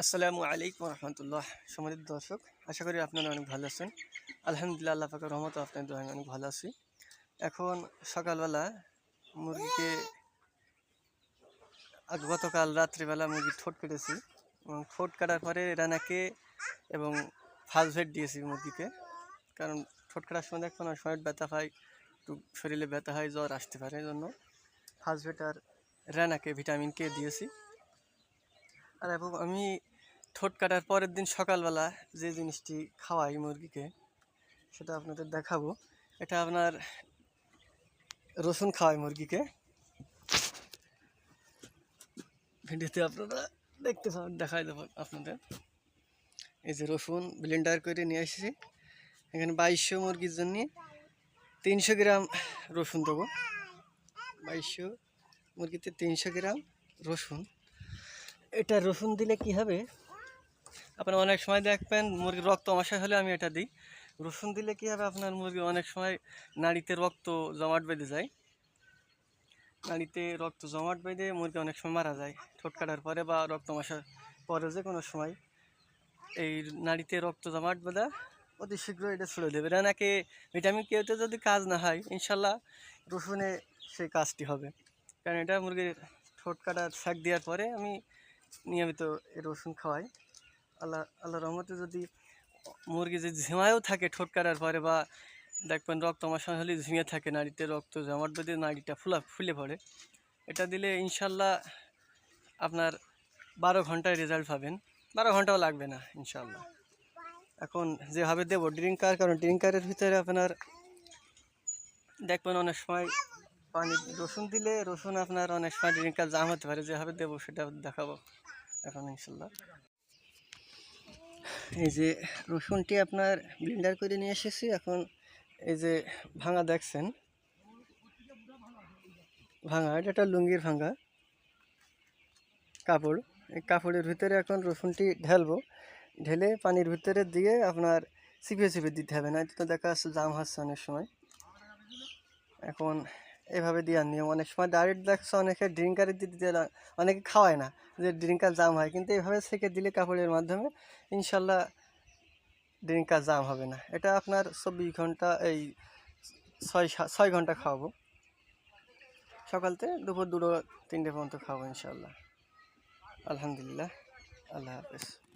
আসসালামু আলাইকুম রহমতুল্লাহ। সমাজিত দর্শক, আশা করি আপনারা অনেক ভালো আছেন। আলহামদুলিল্লাহ, আল্লাহ পাকের রহমত আমি অনেক ভালো আছি। এখন সকালবেলা মুরগিকে গতকাল রাত্রিবেলা মুরগির ঠোঁট কেটেছি এবং ঠোঁট কাটার পরে রানাকে এবং ফার্স্ট ভেট দিয়েছি মুরগিকে। কারণ ঠোঁট কাটার সময় দেখো না শরীর ব্যথা হয়, একটু শরীরে ব্যথা হয়, জ্বর আসতে পারে। এই জন্য ফার্স্ট ভেট আর রানাকে, ভিটামিন কে দিয়েছি। আর এবং আমি ঠোঁট কাটার পরের দিন সকালবেলা যে জিনিসটি খাওয়াই মুরগিকে, সেটা আপনাদের দেখাবো। এটা আপনার রসুন খাওয়াই মুরগিকে। ভিডিওতে আপনারা দেখতে পাবেন দেখাই দেবো আপনাদের। এই যে রসুন ব্লেন্ডার করে নিয়ে এসেছি। এখানে বাইশশো মুরগির জন্য তিনশো গ্রাম রসুন দেবো। বাইশশো মুরগিতে তিনশো গ্রাম রসুন। এটা রসুন দিলে কি হবে? আপনার অনেক সময় দেখবেন মুরগির রক্ত আমাশয় হলে আমি এটা দিই। রসুন দিলে কি হবে? আপনার মুরগি অনেক সময় নাড়িতে রক্ত জমাট বেঁধে যায়। নাড়িতে রক্ত জমাট বেঁধে মুরগি অনেক সময় মারা যায়। ঠোঁট কাটার পরে বা রক্ত আমাশার পরে যে কোনো সময় এই নাড়িতে রক্ত জমাট বেঁধা অতি শীঘ্র এটা ছুড়ে দেবে। নাকি ভিটামিন কেউতে যদি কাজ না হয়, ইনশাল্লাহ রসুনে সেই কাজটি হবে। কারণ এটা মুরগির ঠোঁট কাটার শাক দেওয়ার পরে আমি নিয়মিত রসুন খাওয়াই। আল্লাহ আল্লাহ রহমতে যদি মুরগি যদি ঝিমায়ও থাকে ঠোঁট কাটার পরে বা দেখবেন রক্ত আমার সঙ্গে হলে ঝিমিয়ে থাকে, নাড়িতে রক্ত জমাট বেঁধে নাড়িটা ফুলা ফুলে পড়ে। এটা দিলে ইনশাল্লাহ আপনার বারো ঘন্টায় রেজাল্ট পাবেন। বারো ঘন্টাও লাগবে না, ইনশাল্লাহ। এখন যেভাবে দেবো, ড্রিঙ্কার, কারণ ড্রিঙ্কারের ভিতরে আপনার দেখবেন অনেক সময় পানি রসুন দিলে রসুন আপনার অনেক সময় ড্রিঙ্কার জাম হতে পারে, যেভাবে দেবো সেটা দেখাবো এখন ইনশাল্লাহ। এই যে রসুনটি আপনার ব্লেন্ডার করে নিয়ে এসেছি, এখন এই যে ভাঙা দেখছেন? ভাঙা, এটা একটা লুঙ্গির ভাঙা কাপড়। এই কাপড়ের ভিতরে এখন রসুনটি ঢালবো, ঢেলে পানির ভিতরে দিয়ে আপনার চিপে চিপে দিতে হবে না তো দেখা যাচ্ছে জাম হচ্ছে অনেক সময়। এখন এভাবে দেওয়ার নিয়ম অনেক সময় ডাইরেক্ট দেখছ অনেকে ড্রিঙ্কারে দিতে না- অনেকে খাওয়ায় না যে ড্রিঙ্কার জাম হয়। কিন্তু এভাবে সেকে দিলে কাপড়ের মাধ্যমে ইনশাল্লাহ ড্রিঙ্কার জাম হবে না। এটা আপনার চব্বিশ ঘণ্টা, এই ছয় ছয় ঘণ্টা খাওয়াবো। সকালতে দুপুর দুটো, তিনটে পর্যন্ত খাব ইনশাল্লাহ। আলহামদুলিল্লাহ। আল্লাহ হাফেজ।